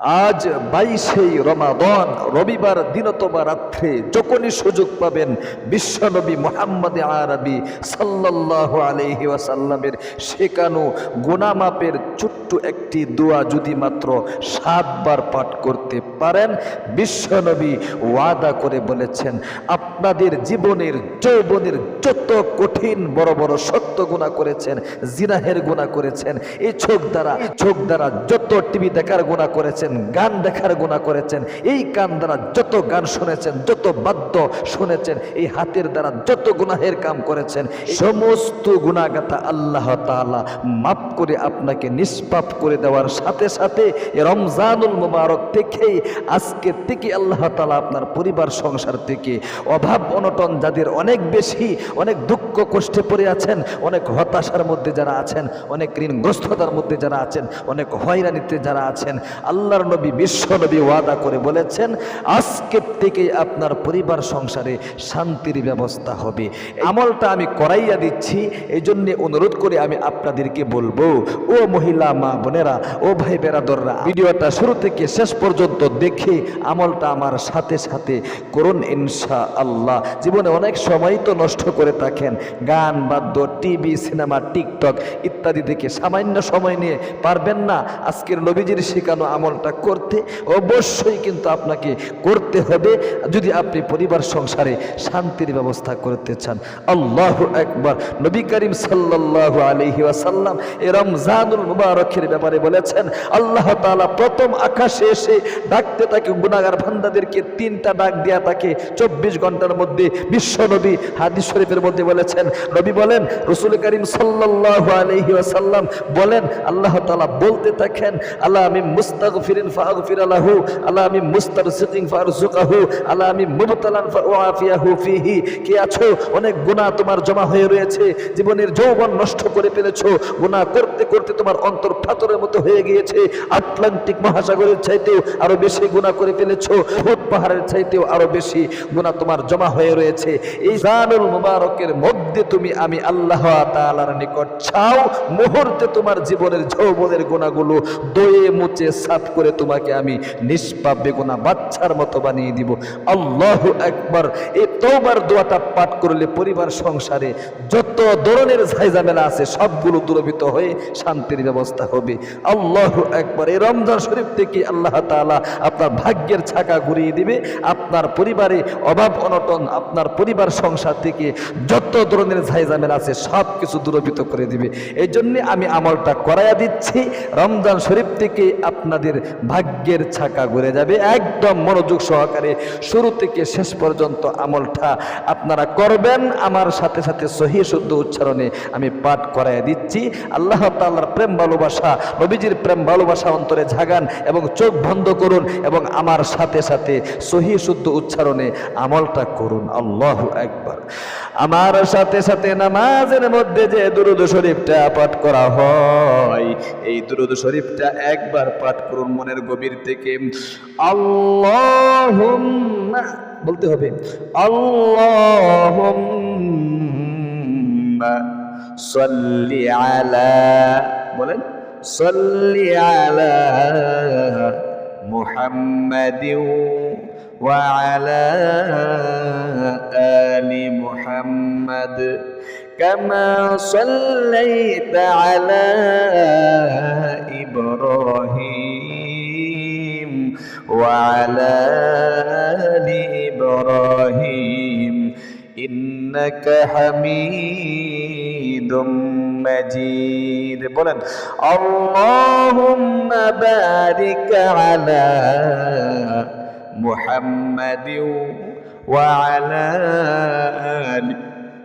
আজ বাইশেই রমাদন, রবিবার দিনতমা রাত্রে যখনই সুযোগ পাবেন, বিশ্বনবী মোহাম্মদ আরবি সাল্লাহ আলহি ওয়াসাল্লামের শেখানো গোনামাপের ছোট্ট একটি দোয়া যদি মাত্র সাতবার পাঠ করতে পারেন, বিশ্বনবী ওয়াদা করে বলেছেন, আপনাদের জীবনের, যৌবনের যত কঠিন, বড় বড় সত্য গুণা করেছেন, জিনাহের গুণা করেছেন, এই চোখ দ্বারা চোখ দ্বারা যত টিভি দেখার গুণা করেছেন, গান দেখার গুণা করেছেন, এই কান দ্বারা যত গান শুনেছেন, যত বাদ্য শুনেছেন, এই হাতের দ্বারা যত গুনাহের কাম করেছেন সমস্ত গুণাগাতা আল্লাহ তাআলা মাফ করে আপনাকে নিষ্পাপ করে দেওয়ার সাথে সাথে রমজানুল মুবারক থেকেই আজকে থেকে আল্লাহ তাআলা আপনার পরিবার সংসার থেকে অভাব অনটন যাদের অনেক বেশি, অনেক দুঃখ কষ্টে পড়ে আছেন, অনেক হতাশার মধ্যে যারা আছেন, অনেক ঋণগ্রস্ততার মধ্যে যারা আছেন, অনেক হয়রানিতে যারা আছেন, আল্লাহর নবী, বিশ্ব নবী ওয়াদা করে বলেছেন আজকের থেকে আপনার পরিবার সংসারে শান্তির ব্যবস্থা হবে। আমলটা আমি করাইয়া দিচ্ছি এই অনুরোধ করে আমি আপনাদেরকে বলব, ও মহিলা, মা বোনেরা, ও ভাই বেরাদররা, ভিডিওটা শুরু থেকে শেষ পর্যন্ত দেখে আমলটা আমার সাথে সাথে করুন ইনশা আল্লাহ জীবনে অনেক সময় তো নষ্ট করে থাকেন। গান, বাদ্য, টিভি, সিনেমা, টিকটক ইত্যাদি থেকে সামান্য সময় নিয়ে পারবেন না। আজকের নবীজির শেখানো আমলটা করতে অবশ্যই কিন্তু আপনাকে করতে হবে। যদি আপনি পরিবার, সংসারে শান্তির ব্যবস্থা করতে চান, আল্লাহ একবার নবী করিম সাল্লাল্লাহু আলাইহি ওয়াসাল্লাম এ রমজানুল মুবারকের ব্যাপারে বলেছেন, আল্লাহ তাআলা প্রথম আকাশে এসে ডাকতে থাকে গুনাহগার বান্দাদেরকে তিনটা ডাক দেয়া থাকে চব্বিশ ঘণ্টার মধ্যে বিশ্ব নবী হাদিস শরীফের মধ্যে বলেছেন। নবী বলেন, রসুল করিম সাল্লাল্লাহু আলাইহি ওয়াসাল্লাম বলেন, আল্লাহ তাআলা বলতে থাকেন, আল্লাহ আমি মুস্তাগফিরিন ফাগফির লাহু, আল্লাহ আমি মুস্তার মুস্তারসিকিন ফারজুকাহু আল্লাহ আমি মুবতালান ফাআফিয়াহু ফিহি। কে আছো? অনেক গুনাহ তোমার জমা হয়ে রয়েছে, জীবনের যৌবন নষ্ট করে ফেলেছো, গুনাহ করতে করতে তোমার অন্তর পাথরের মতো হয়ে গিয়েছে। আটলান্টিক মহাসাগরের চাইতেও আরও বেশি গুণা করে ফেলেছ। ভূত পাহাড়ের চাইতেও আরও বেশি গুণা তোমার জমা হয়ে রয়েছে। এই জানুল মুবারকের মধ্যে তুমি আমি আল্লাহ তালার নিকট ছাও মুহূর্তে তোমার জীবনের যৌবনের গুণাগুলো দয়ে মুচে সাফ করে তোমাকে আমি নিষ্পাপ বেগুনা বাচ্চার মতো বানিয়ে দিব। আল্লাহ একবার এই তওবার দোয়াটা পাঠ করলে পরিবার সংসারে যত ধরনের ঝাইঝামেলা আছে, সবগুলো দূরবিত হয়ে শান্তির ব্যবস্থা হবে। আল্লাহ একবার এই রমজান শরীফ থেকে আল্লাহ তাআলা আপনার ভাগ্যের ছাকা ঘুরিয়ে দিবে। আপনার পরিবারে অভাব, অনটন, আপনার পরিবার সংসার থেকে যত ধরনের ঝাইঝামেলা আছে সব কিছু দূরবিত করে দিবে। এই জন্য আমি আমলটা করাইয়া দিচ্ছি। রমজান শরীফ থেকে আপনাদের ভাগ্যের ছাকা ঘুরে যাবে। একদম মনোযোগ সহকারে শুরু থেকে শেষ পর্যন্ত আমলটা আপনারা করবেন। আমার সাথে সাথে সহি শুদ্ধ উচ্চারণে আমি পাঠ করাইয়া দিচ্ছি। আল্লাহ তাল্লার প্রেম ভালোবাসা, নবীজির প্রেম ভালোবাসা অন্তরে ঝাগান এবং চোখ বন্ধ করুন এবং আমার সাথে সাথে সহি শুদ্ধ উচ্চারণে আমলটা করুন। আল্লাহ একবার আমার সাথে সাথে নামাজের মধ্যে যে দুরুদ শরীফটা পাঠ করা হয়, এই দুরুদ শরীফটা একবার পাঠ করুন মনের গভীর থেকে আল্লাহ বলতে হবে আল্লাহ সাল্লি আলা বলেন সাল্লি আলা মুহাম্মাদিন وعلى آل محمد كما صليت على إبراهيم وعلى آل إبراهيم إنك حميد مجيد. بولن. اللهم بارك على محمد وعلى آل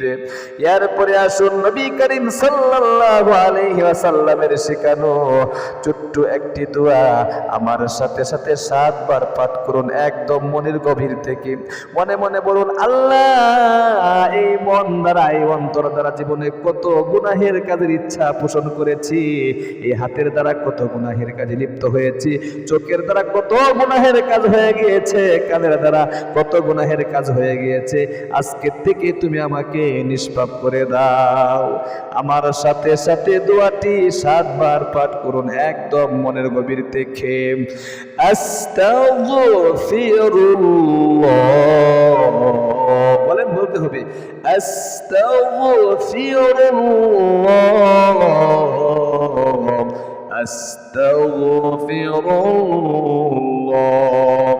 দিবে। এরপরে আসুন নবী করিম সাল্লাল্লাহু আলাইহি ওয়াসাল্লামের শেখানো ছোট্ট একটি দোয়া। আমার সাথে সাথে সাতবার পাঠ করুন, একদম মনের গভীর থেকে। মনে মনে বলুন, আল্লাহ, এই মন দ্বারা, এই অন্তর দ্বারা জীবনে কত গুনাহের কাজের ইচ্ছা পোষণ করেছি। এই হাতের দ্বারা কত গুনাহের কাজে লিপ্ত হয়েছি। চোখের দ্বারা কত গুনাহের কাজ হয়ে গিয়েছে। কানের দ্বারা কত গুনাহের কাজ হয়ে গিয়েছে। আজকের থেকে তুমি আমাকে নিষ্পাপ করে দাও। আমার সাথে সাথে দোয়াটি সাতবার পাঠ করুন, একদম মনের গভীর থেকে। বলেন, বলতে হবে আস্তাগফিরুল্লাহ।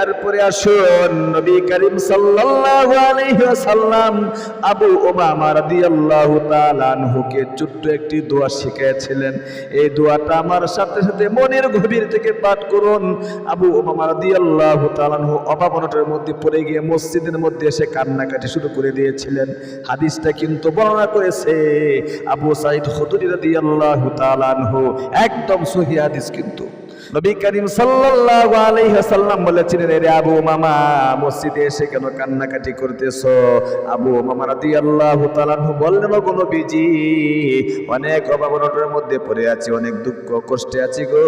এরপরে আসুন, নবী করিম সাল্লাল্লাহু আলাইহি ওয়াসাল্লাম আবু উমামা রাদিয়াল্লাহু তাআলা আনহুকে ছোট্ট একটি দোয়া শিখিয়েছিলেন। এই দোয়াটা আমার সাথে সাথে মনের গভীর থেকে পাঠ করুন। আবু উমামা রাদিয়াল্লাহু তাআলা আনহু অভাবনটার মধ্যে পড়ে গিয়ে মসজিদের মধ্যে এসে কান্নাকাটি শুরু করে দিয়েছিলেন। হাদিসটা কিন্তু বর্ণনা করেছে আবু সাইদ খুদরি রাদিয়াল্লাহু তাআলা আনহু, একদম সহিহ হাদিস কিন্তু। নবী করিম সাল্লাল্লাহু আলাইহি ওয়াসাল্লাম বলেছিলেন রে আবু মামা মসজিদে এসে কেন কান্নাকাটি করতেছো? আবু মামা রাদিয়াল্লাহু তাআলা বললেন গো নবীজি, অনেক অভাবনটার মধ্যে পড়ে আছি, অনেক দুঃখ কষ্টে আছি গো।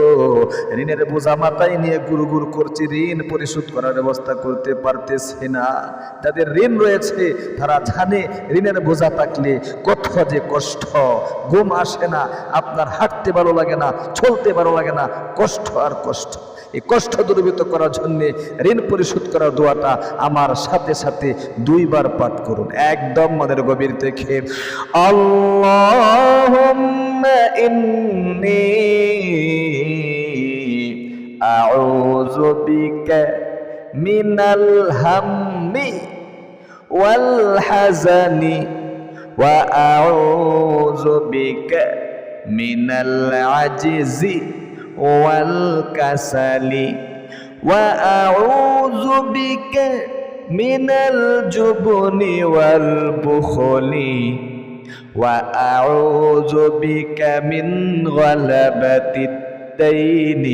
ঋণের বোঝা মাথায় নিয়ে গুরু গুরু করছি, ঋণ পরিশোধ করার ব্যবস্থা করতে পারতেছি না। যাদের ঋণ রয়েছে, তারা জানে ঋণের বোঝা থাকলে কত যে কষ্ট। ঘুম আসে না, আপনার হাঁটতে ভালো লাগে না, চলতে ভালো লাগে না, কষ্ট আর কষ্ট। এই কষ্ট দূরীভূত করার জন্য ঋণ পরিশোধ করার দোয়াটা আমার সাথে সাথে দুইবার পাঠ করুন। একদম মনের গভীর আউযু বিকা মিনাল হাম্মি ওয়াল হাজানি আউযু বিকা মিনাল আজিজি। والكسل وأعوذ بك من الجبن والبخل وأعوذ بك من غلبة الدين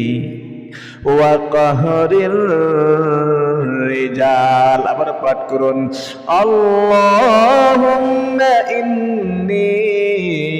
وقهر الرجال أبر قد اللهم إني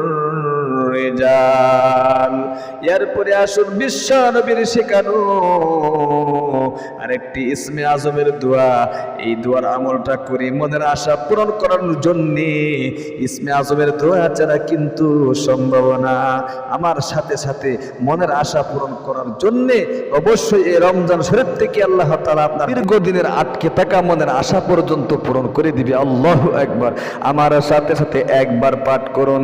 রেজাল এরপরে আসুন বিশ্ব নবীর শেখানো আরেকটি ইসমে আজমের দোয়া। এই দোয়ার আমলটা করি, মনের আশা পূরণ করার জন্য। ইসমে আজমের দোয়া ছাড়া কিন্তু সম্ভব না। আমার সাথে সাথে মনের আশা পূরণ করার জন্য অবশ্যই এই রমজান শরীফ থেকে আল্লাহ তালা আপনার দীর্ঘদিনের আটকে থাকা মনের আশা পর্যন্ত পূরণ করে দিবে। আল্লাহ একবার আমার সাথে সাথে একবার পাঠ করুন।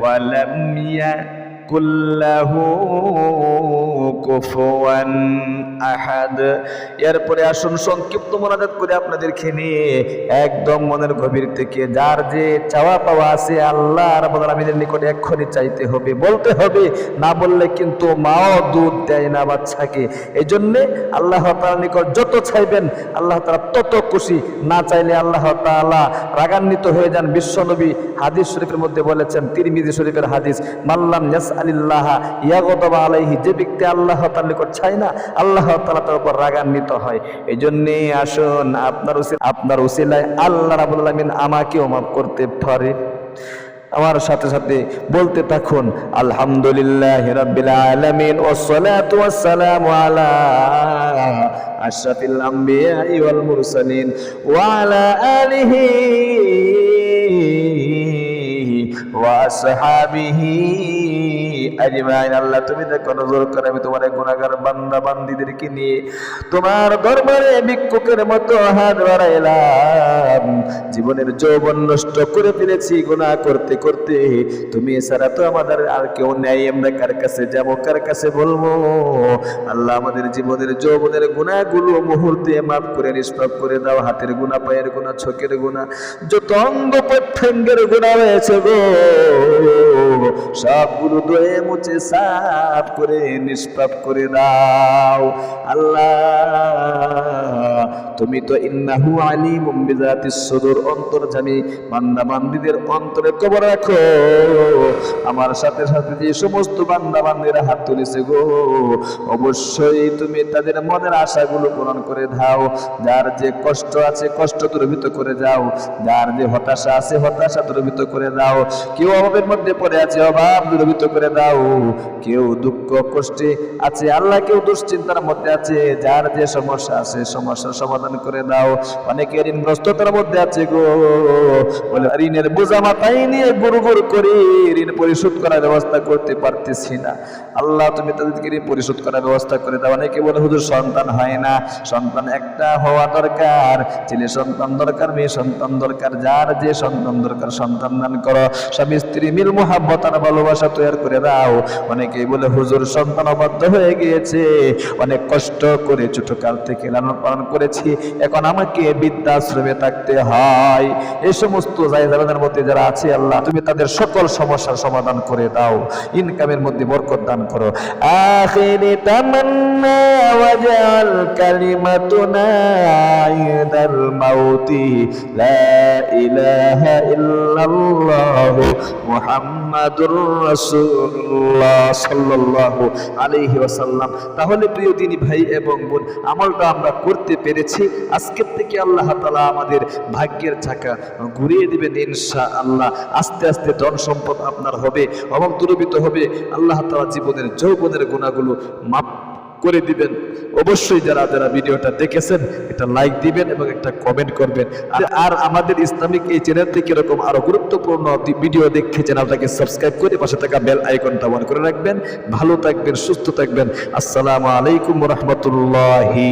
ولم يكن له কুফুয়ান আহাদ। এরপরে আসুন সংক্ষিপ্ত মোনাজাত করে একদম মনের গভীর থেকে, যার যে চাওয়া পাওয়া আছে আল্লাহ নিকটে চাইতে হবে, বলতে হবে, না বললে কিন্তু মাও দুধ দেয় না বাচ্চাকে। এই জন্যে আল্লাহ তাআলার নিকট যত চাইবেন, আল্লাহ তাআলা তত খুশি। না চাইলে আল্লাহ তাআলা রাগান্বিত হয়ে যান। বিশ্বনবী হাদিস শরীফের মধ্যে বলেছেন, তিরমিজি শরীফের হাদিস, মাল্লাম ইয়াস আলিল্লাহ আলাইহি যে ব্যক্তি আল্লাহ তাআলার নিকট চায় না, আল্লাহ তাআলা তার উপর রাগান্বিত হয়। এই জন্যে আসুন, আপনার আপনার উসিলায় আল্লাহ রাবুল আলমিন আমাকেও মাফ করতে পারে। আমার সাথে সাথে বলতে থাকুন, আলহামদুলিল্লাহ রাব্বিল আলামিন ওয়াসসালাতু ওয়াসসালামু আলা আশরাফিল ওয়াল মুরসালিন ওয়া আলা আলিহি ওয়া আসহাবিহি আল্লাহ, তুমি দেখো নজর করে আমি তোমার গুণাগার বান্দা বান্দিদেরকে নিয়ে তোমার দরবারে ভিক্ষুকের মতো হাত বাড়াইলাম। জীবনের যৌবন নষ্ট করে ফেলেছি, গুনাহ করতে করতে। তুমি এছাড়া তো আমাদের আর কেউ নেই, আমরা কার কাছে যাব, কার কাছে বলব? আল্লাহ, আমাদের জীবনের যৌবনের গুণাগুলো মুহূর্তে মাফ করে, নিষ্পাপ করে দাও। হাতের গুণা পায়ের গুণা চোখের গুণা যত অঙ্গ প্রত্যঙ্গের গুণা রয়েছে গো। সবগুলো দয়ে মুছে সাফ করে নিষ্পাপ করে দাও। আল্লাহ তুমি তো ইন্নাহু আলিমুম বিজাতিস সুদূর অন্তর্জামী বান্দা বান্দীদের অন্তরে কবর রাখো। আমার সাথে সাথে যে সমস্ত বান্দা বান্দিরা হাত তুলেছে গো, অবশ্যই তুমি তাদের মনের আশাগুলো পূরণ করে দাও। যার যে কষ্ট আছে, কষ্ট দূরীভূত করে যাও। যার যে হতাশা আছে, হতাশা দূরীভূত করে দাও। কেউ অভাবের মধ্যে পড়ে আছে, অভাব দূরীভূত করে দাও। কেউ দুঃখ, কষ্টে আছে, আল্লাহ কেউ দুশ্চিন্তার মধ্যে আছে। যার যে সমস্যা আছে, সমস্যার সমাধান করে দাও। অনেকে ঋণগ্রস্ততার মধ্যে আছে গো। বলে, ঋণের বোঝা মাথায় নিয়ে গুরু গুরু করে ঋণ পরিশোধ করার ব্যবস্থা করতে পারতেছি না। আল্লাহ, তুমি তাদেরকে ঋণ পরিশোধ করার ব্যবস্থা করে দাও। অনেকে বলে, হুজুর, সন্তান হয় না। সন্তান একটা হওয়া দরকার। ছেলে সন্তান দরকার, মেয়ে সন্তান দরকার। যার যে সন্তান দরকার, সন্তান দান করো। স্বামী, স্ত্রী মিল, মোহাব্বত আর ভালোবাসা তৈরি করে দাও। অনেকেই বলে, হুজুর, সন্তান অবাধ্য হয়ে গিয়েছে। অনেক কষ্ট করে ছোটকাল থেকে লালন পালন করেছি। এখন আমাকে বৃদ্ধাশ্রমে থাকতে হয়। এই সমস্ত জায়গাদের মধ্যে যারা আছে, আল্লাহ, তুমি তাদের সকল সমস্যার সমাধান করে দাও। ইনকামের মধ্যে বরকত দান করো। তাহলে প্রিয় দিনী ভাই এবং বোন, আমলটা আমরা করতে পেরেছি। আজকের থেকে আল্লাহ তালা আমাদের ভাগ্যের চাকা ঘুরিয়ে দিবেন ইনশা আল্লাহ আস্তে আস্তে ধন সম্পদ আপনার হবে, অভাব দূরবিত হবে। আল্লাহ তালা জীবনের যৌবনের গুণাগুলো মাপ করে দিবেন। অবশ্যই যারা যারা ভিডিওটা দেখেছেন এটা লাইক দিবেন এবং একটা কমেন্ট করবেন। আর আমাদের ইসলামিক এই চ্যানেল থেকে এরকম আরও গুরুত্বপূর্ণ ভিডিও দেখতে চ্যানেলটাকে সাবস্ক্রাইব করে পাশে থাকা বেল আইকনটা অন করে রাখবেন। ভালো থাকবেন, সুস্থ থাকবেন। আসসালামু আলাইকুম রহমতুল্লাহি